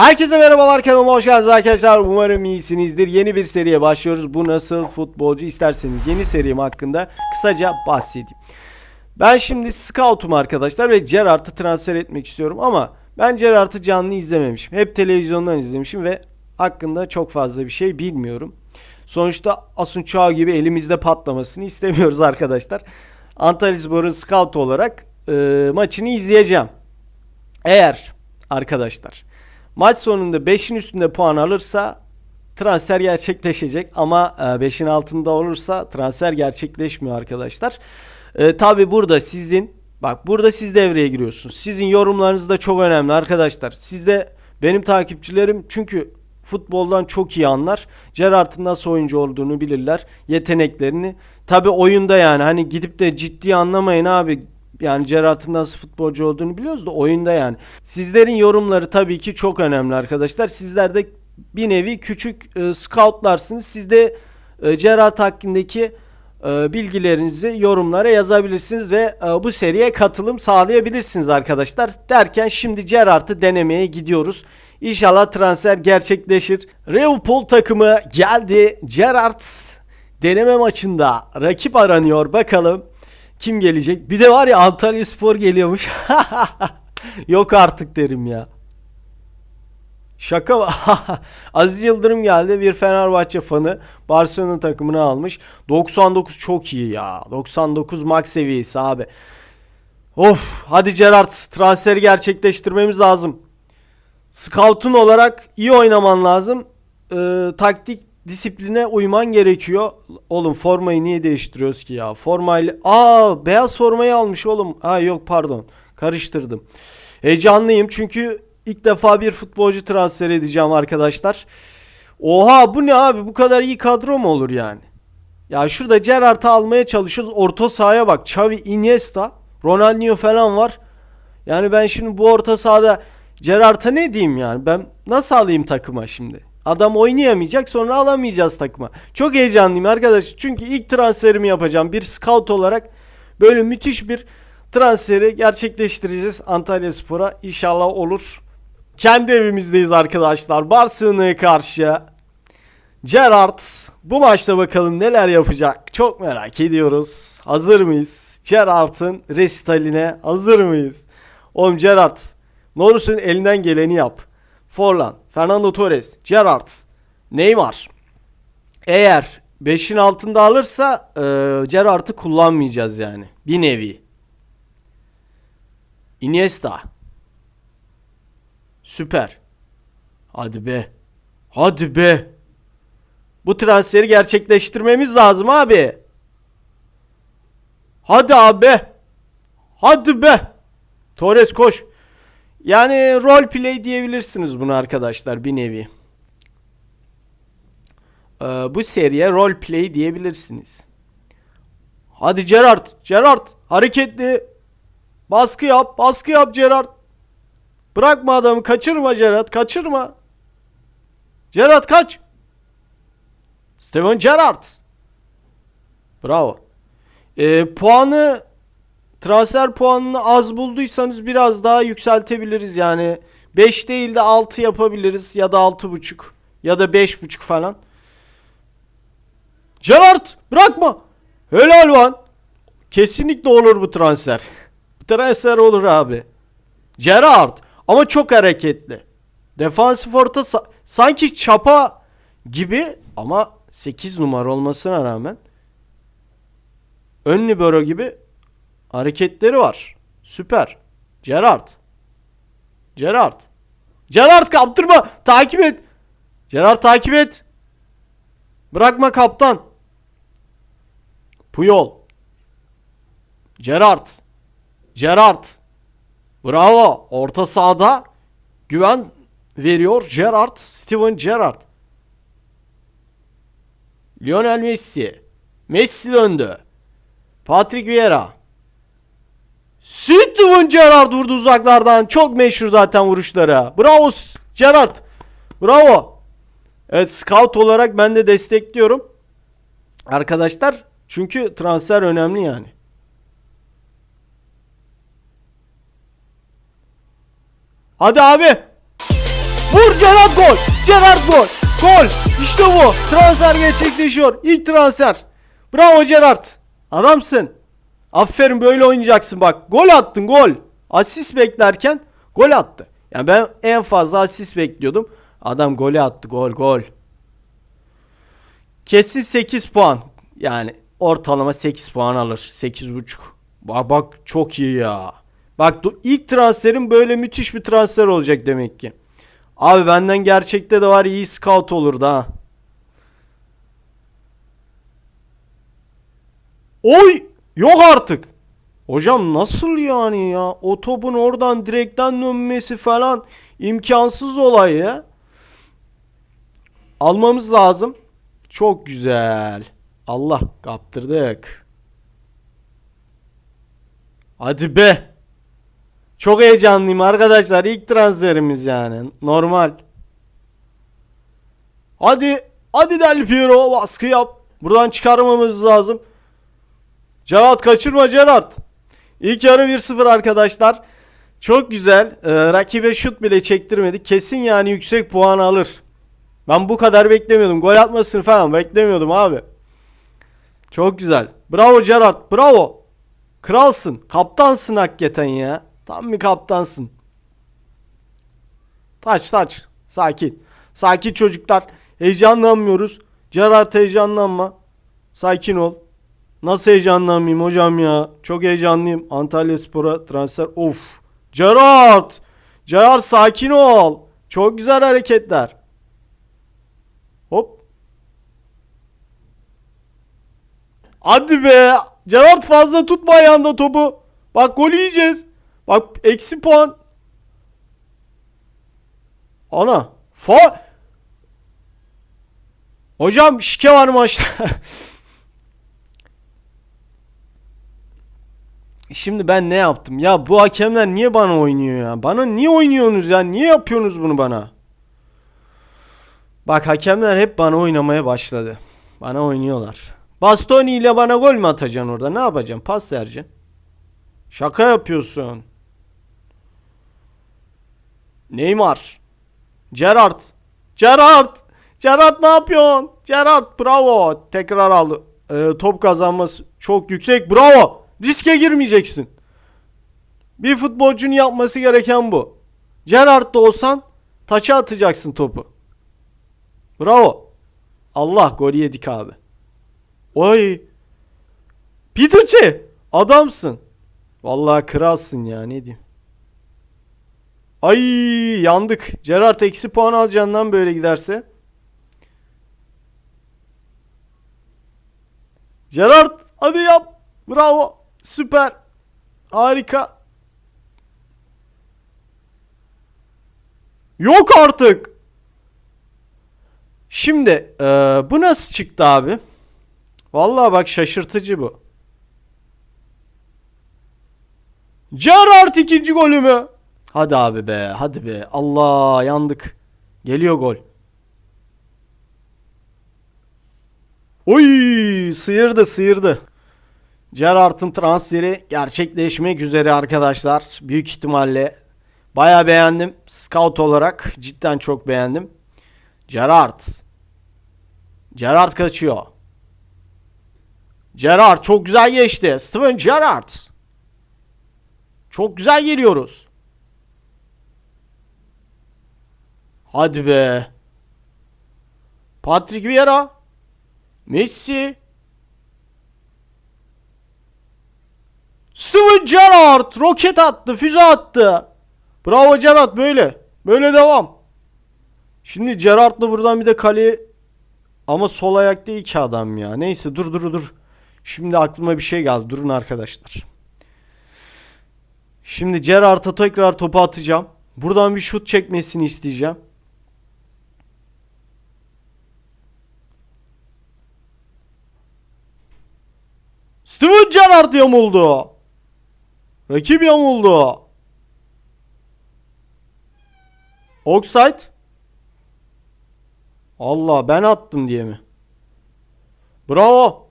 Herkese merhabalar kanalıma hoş geldiniz arkadaşlar. Umarım iyisinizdir. Yeni bir seriye başlıyoruz. Bu nasıl futbolcu isterseniz yeni serim hakkında kısaca bahsedeyim. Ben şimdi scoutum arkadaşlar ve Gerrard'ı transfer etmek istiyorum ama ben Gerrard'ı canlı izlememişim. Hep televizyondan izlemişim ve hakkında çok fazla bir şey bilmiyorum. Sonuçta Asun Çağ gibi elimizde patlamasını istemiyoruz arkadaşlar. Antalyaspor'un scout olarak e, maçını izleyeceğim. Eğer arkadaşlar maç sonunda 5'in üstünde puan alırsa transfer gerçekleşecek ama 5'in altında olursa transfer gerçekleşmiyor arkadaşlar. E, Tabi burada sizin bak burada siz devreye giriyorsunuz. Sizin yorumlarınız da çok önemli arkadaşlar. Siz de benim takipçilerim çünkü futboldan çok iyi anlar. Gerrard'ın nasıl oyuncu olduğunu bilirler. Yeteneklerini. Tabi oyunda yani hani gidip de ciddi anlamayın abi. Yani Gerrard'ın nasıl futbolcu olduğunu biliyoruz da oyunda yani. Sizlerin yorumları tabii ki çok önemli arkadaşlar. Sizler de bir nevi küçük e, scoutlarsınız. Siz de e, Gerrard hakkındaki e, bilgilerinizi yorumlara yazabilirsiniz ve e, bu seriye katılım sağlayabilirsiniz arkadaşlar. Derken şimdi Gerrard'ı denemeye gidiyoruz. İnşallah transfer gerçekleşir. Liverpool takımı geldi. Gerrard deneme maçında rakip aranıyor. Bakalım kim gelecek? Bir de var ya Antalya Spor geliyormuş. Yok artık derim ya. Şaka? Aziz Yıldırım geldi bir Fenerbahçe fanı Barcelona takımını almış. 99 çok iyi ya. 99 max seviyesi abi. Of hadi Gerard transferi gerçekleştirmemiz lazım. Scout'un olarak iyi oynaman lazım. Ee, taktik disipline uyman gerekiyor. Oğlum formayı niye değiştiriyoruz ki ya? Formayla Aa beyaz formayı almış oğlum. Ha yok pardon. Karıştırdım. Heyecanlıyım çünkü ilk defa bir futbolcu transfer edeceğim arkadaşlar. Oha bu ne abi? Bu kadar iyi kadro mu olur yani? Ya şurada Gerrard'ı almaya çalışıyoruz. Orta sahaya bak. Xavi, Iniesta, Ronaldinho falan var. Yani ben şimdi bu orta sahada Gerrard'a ne diyeyim yani? Ben nasıl alayım takıma şimdi? Adam oynayamayacak sonra alamayacağız takıma. Çok heyecanlıyım arkadaş. Çünkü ilk transferimi yapacağım. Bir scout olarak böyle müthiş bir transferi gerçekleştireceğiz Antalya Spor'a. İnşallah olur. Kendi evimizdeyiz arkadaşlar. Barcelona'ya karşı. Gerrard bu maçta bakalım neler yapacak. Çok merak ediyoruz. Hazır mıyız? Gerrard'ın resitaline hazır mıyız? Oğlum Gerrard ne olursun elinden geleni yap. Forlan, Fernando Torres, Gerrard, Neymar. Eğer 5'in altında alırsa e, Gerrard'ı kullanmayacağız yani. Bir nevi. Iniesta. Süper. Hadi be. Hadi be. Bu transferi gerçekleştirmemiz lazım abi. Hadi abi. Hadi be. Torres koş. Yani role play diyebilirsiniz bunu arkadaşlar bir nevi. Ee, bu seriye role play diyebilirsiniz. Hadi Gerard, Gerard hareketli. Baskı yap, baskı yap Gerard. Bırakma adamı, kaçırma Gerard, kaçırma. Gerard kaç. Steven Gerrard. Bravo. Ee, puanı transfer puanını az bulduysanız biraz daha yükseltebiliriz yani. 5 değil de 6 yapabiliriz ya da 6.5 ya da 5.5 falan. Gerard bırakma. Helal lan. Kesinlikle olur bu transfer. Bu transfer olur abi. Gerard ama çok hareketli. Defansif orta sa- sanki çapa gibi ama 8 numara olmasına rağmen ön libero gibi hareketleri var. Süper. Gerard. Gerard. Gerard kaptırma. Takip et. Gerard takip et. Bırakma kaptan. Puyol. Gerard. Gerard. Bravo. Orta sahada güven veriyor Gerard. Steven Gerrard. Lionel Messi. Messi döndü. Patrick Vieira. Steven Gerrard vurdu uzaklardan. Çok meşhur zaten vuruşları. Bravo Gerrard. Bravo. Evet scout olarak ben de destekliyorum. Arkadaşlar çünkü transfer önemli yani. Hadi abi. Vur Gerard gol. Gerard gol. Gol. İşte bu. Transfer gerçekleşiyor. İlk transfer. Bravo Gerard. Adamsın. Aferin böyle oynayacaksın bak. Gol attın gol. Asist beklerken gol attı. Yani ben en fazla asist bekliyordum. Adam golü attı gol gol. Kesin 8 puan. Yani ortalama 8 puan alır. 8.5. Bak bak çok iyi ya. Bak ilk transferim böyle müthiş bir transfer olacak demek ki. Abi benden gerçekte de var iyi scout olurdu ha. Oy! Yok artık. Hocam nasıl yani ya? O topun oradan direkten dönmesi falan imkansız olay ya. Almamız lazım. Çok güzel. Allah kaptırdık. Hadi be. Çok heyecanlıyım arkadaşlar. İlk transferimiz yani. Normal. Hadi. Hadi Del Piero baskı yap. Buradan çıkarmamız lazım. Cevat kaçırma Cevat. İlk yarı 1-0 arkadaşlar. Çok güzel. Ee, rakibe şut bile çektirmedik. Kesin yani yüksek puan alır. Ben bu kadar beklemiyordum. Gol atmasını falan beklemiyordum abi. Çok güzel. Bravo Gerard. Bravo. Kralsın. Kaptansın hakikaten ya. Tam bir kaptansın. Taç taç. Sakin. Sakin çocuklar. Heyecanlanmıyoruz. Gerard heyecanlanma. Sakin ol. Nasıl heyecanlanmayayım hocam ya? Çok heyecanlıyım. Antalya Spor'a transfer. Of. Gerard. Gerard sakin ol. Çok güzel hareketler. Hop. Hadi be. Gerard fazla tutma ayağında topu. Bak gol yiyeceğiz. Bak eksi puan. Ana. Fa. Hocam şike var maçta. Şimdi ben ne yaptım? Ya bu hakemler niye bana oynuyor ya? Bana niye oynuyorsunuz ya? Niye yapıyorsunuz bunu bana? Bak hakemler hep bana oynamaya başladı. Bana oynuyorlar. Bastoni ile bana gol mü atacaksın orada? Ne yapacaksın? Pas vereceksin. Şaka yapıyorsun. Neymar. Gerard. Gerard. Gerard ne yapıyorsun? Gerard bravo. Tekrar aldı. Ee, top kazanması çok yüksek. Bravo. Riske girmeyeceksin. Bir futbolcunun yapması gereken bu. Gerard da olsan taça atacaksın topu. Bravo. Allah gol yedik abi. Oy. Peterçe adamsın. Vallahi kralsın ya ne diyeyim. Ay yandık. Gerard eksi puan alacağından böyle giderse. Gerard hadi yap. Bravo. Süper. Harika. Yok artık. Şimdi eee, bu nasıl çıktı abi? Vallahi bak şaşırtıcı bu. Gerrard ikinci golü mü? Hadi abi be, hadi be. Allah yandık. Geliyor gol. Oy sıyırdı sıyırdı. Gerrard'ın transferi gerçekleşmek üzere arkadaşlar. Büyük ihtimalle baya beğendim. Scout olarak cidden çok beğendim. Gerrard. Gerrard kaçıyor. Gerrard çok güzel geçti. Steven Gerrard. Çok güzel geliyoruz. Hadi be. Patrick Vieira. Messi. Steven Gerrard roket attı, füze attı. Bravo Gerrard böyle. Böyle devam. Şimdi Gerrard'la buradan bir de kaleye ama sol ayak değil ki adam ya. Neyse dur dur dur. Şimdi aklıma bir şey geldi. Durun arkadaşlar. Şimdi Gerrard'a tekrar topu atacağım. Buradan bir şut çekmesini isteyeceğim. Steven Gerrard yamuldu. Rakip yamuldu. Offside. Allah ben attım diye mi? Bravo.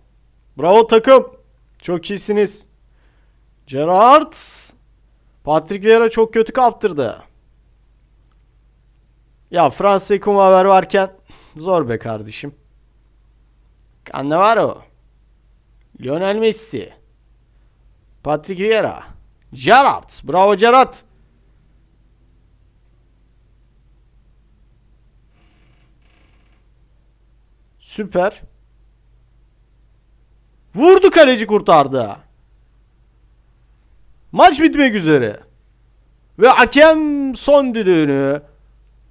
Bravo takım. Çok iyisiniz. Gerrard. Patrick Vieira çok kötü kaptırdı. Ya Fransa Kumaver varken zor be kardeşim. Cannavaro. Lionel Messi. Patrick Vieira. Gerrard. Bravo Gerrard. Süper. Vurdu kaleci kurtardı. Maç bitmek üzere. Ve hakem son düdüğünü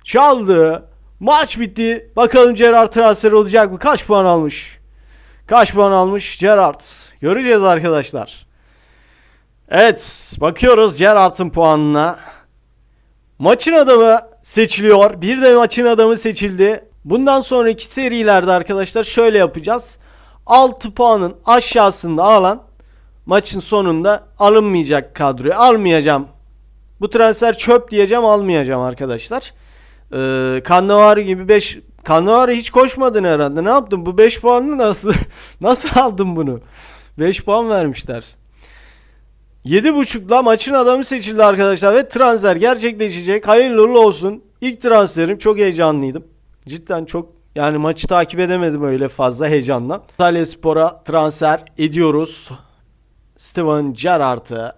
çaldı. Maç bitti. Bakalım Gerrard transfer olacak mı? Kaç puan almış? Kaç puan almış Gerrard? Göreceğiz arkadaşlar. Evet, bakıyoruz Gerrard'ın puanına. Maçın adamı seçiliyor. Bir de maçın adamı seçildi. Bundan sonraki serilerde arkadaşlar şöyle yapacağız. 6 puanın aşağısında alan maçın sonunda alınmayacak kadroyu. Almayacağım. Bu transfer çöp diyeceğim almayacağım arkadaşlar. Ee, Cannavaro gibi 5 Cannavaro hiç koşmadın herhalde. Ne yaptın? Bu 5 puanını nasıl nasıl aldın bunu? 5 puan vermişler. 7.5'la maçın adamı seçildi arkadaşlar ve transfer gerçekleşecek. Hayırlı uğurlu olsun. İlk transferim çok heyecanlıydım. Cidden çok yani maçı takip edemedim öyle fazla heyecanla. Antalya Spor'a transfer ediyoruz. Steven Gerrard'ı.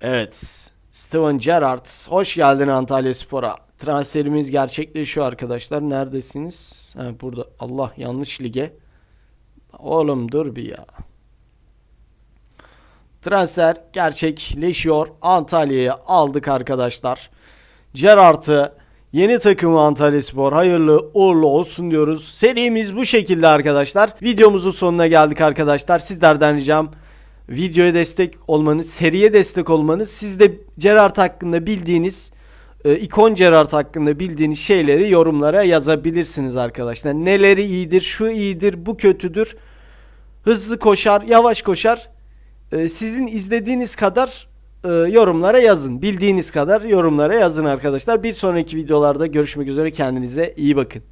Evet. Steven Gerrard. Hoş geldin Antalya Spor'a. Transferimiz gerçekleşiyor arkadaşlar. Neredesiniz? Ha, burada. Allah yanlış lige. Oğlum dur bir ya. Transfer gerçekleşiyor. Antalya'ya aldık arkadaşlar. Gerrard'ı yeni takımı Antalya Spor hayırlı uğurlu olsun diyoruz. Serimiz bu şekilde arkadaşlar. Videomuzun sonuna geldik arkadaşlar. Sizlerden ricam videoya destek olmanız, seriye destek olmanız. Siz de Gerrard hakkında bildiğiniz e, ikon Gerrard hakkında bildiğiniz şeyleri yorumlara yazabilirsiniz arkadaşlar. Neleri iyidir, şu iyidir, bu kötüdür. Hızlı koşar, yavaş koşar. E, sizin izlediğiniz kadar e, yorumlara yazın. Bildiğiniz kadar yorumlara yazın arkadaşlar. Bir sonraki videolarda görüşmek üzere. Kendinize iyi bakın.